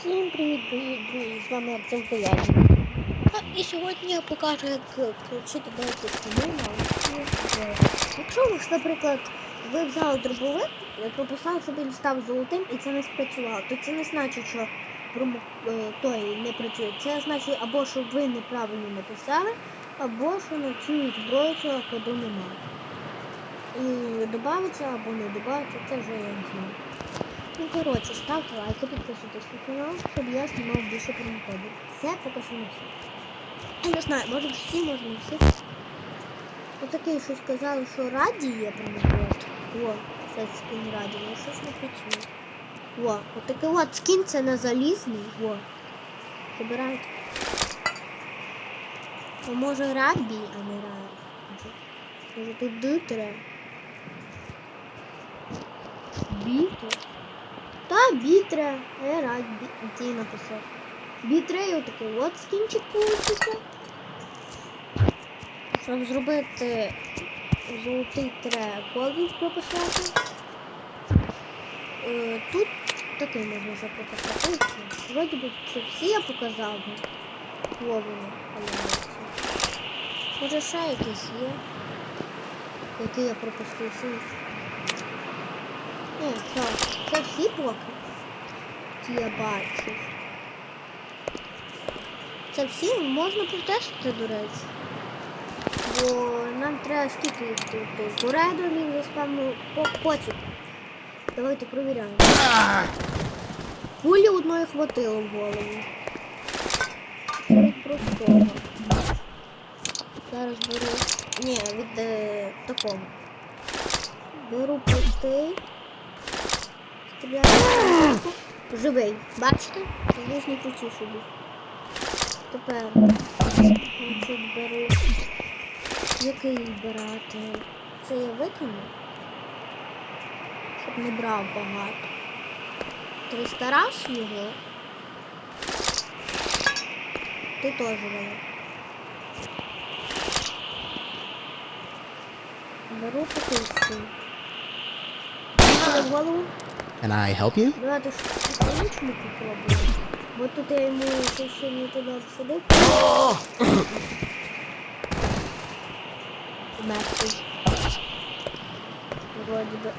Всім привіт, привіт, друзі! З вами Артем Паяні. І сьогодні я покажу, як включити деякі скини на усі. Якщо у вас, наприклад, ви взяли дробовик, прописали, щоб він став золотим і це не спрацювало, то це не значить, що е, той не працює. Це значить або що ви неправильно написали, або що на цю зброю коду немає. І додається або не додається, це вже я не знаю. Ну, коротше, ставте лайки, підписуйтесь на канал, щоб я знімав більше промокодів. Це поки що не все. Я не знаю, може всі, може не всі. Отакий щось сказали, що раді є промокод. О, це скін раді, але щось не працює. О, отакий от скін це на залізний. О. Забирайте. А може рабі, а не раді. Може тут дитре. Бітер. Бітре, я рад бі... написав. Бітре і отакий от скінчик получиться. Щоб зробити золотий треба кодів прописати. Е, тут такий можна вже прописати. Вроді би це всі я показав. би. Але Може ще якісь є, я пропустив. Ні, все, поки. Ті я бачу. Це всі можна протестити, до речі. Бо нам треба скільки тут. До рейдерів десь певно по потім. Давайте провіряємо. Пулі одної хватило в голову. Від. Зараз беру. Ні, від е, такого. Беру простий. Стріляю. Живий. Бачите? Звісно, крутіше був. Тепер значить, беру. Який брати? Це я викину. Щоб не брав багато. 300 раз його. Ти теж бери. Беру. В голову. Can I help you? Давайте ж по-іншому попробуємо. Бо тут я йому ще ще не туди всадив. Мертвий. Вроді би.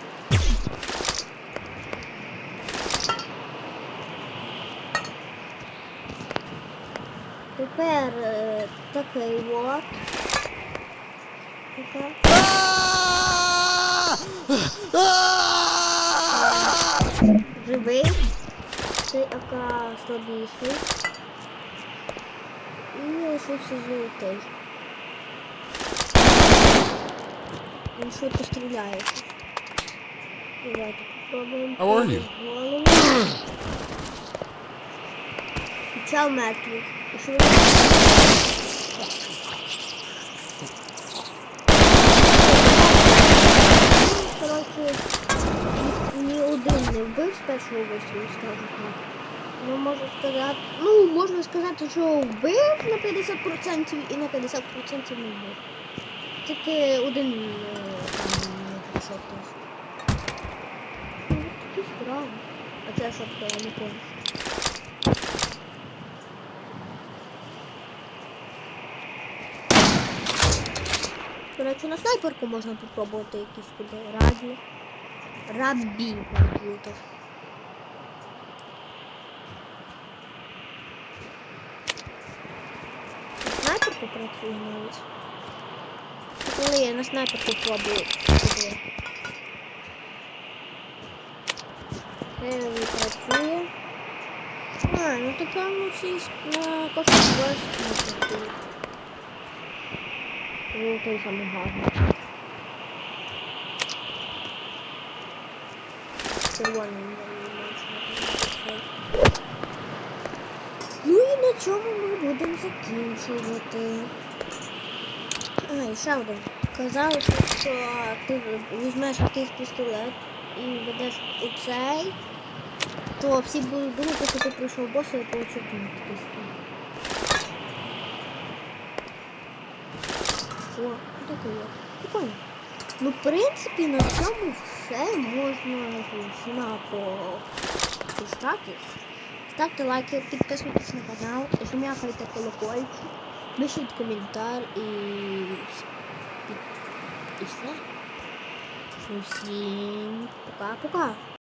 Тепер е, такий от. Тепер. Живий. Цей АК слабіший. І лишився золотий. Він швидко стріляє. Давайте попробуємо. How are you? Голову. Чал мертвий швидко. Коротше, ні один вбив вистрілу, скажу. Ну, можу сказати, ну, можна сказати, що вбив на 50% і на 50% не вбив. Тільки один е, прийшов теж. Ну, такі справи. А це що я не помню. Коротше, на снайперку можна попробувати якісь куди раді. Рабі комп'ютер. Працює навіть. Коли я на снайперку пробую туди. Це не працює. А, ну то певно всі на кожному не працює. Золотий саме гарний. Червоний не менше. Ну і на цьому ми будемо закінчувати. А, і ще один. Казали, що ти візьмеш якийсь пістолет і ведеш цей, то всі будуть думати, що ти прийшов боса і такий скін. О. Прикольно. Ну, в принципі, на цьому все можна зручно почистати. Ставте лайки, підписуйтесь на канал, жмякайте колокольчик, пишіть коментар і, і, і все. Усім пока-пока.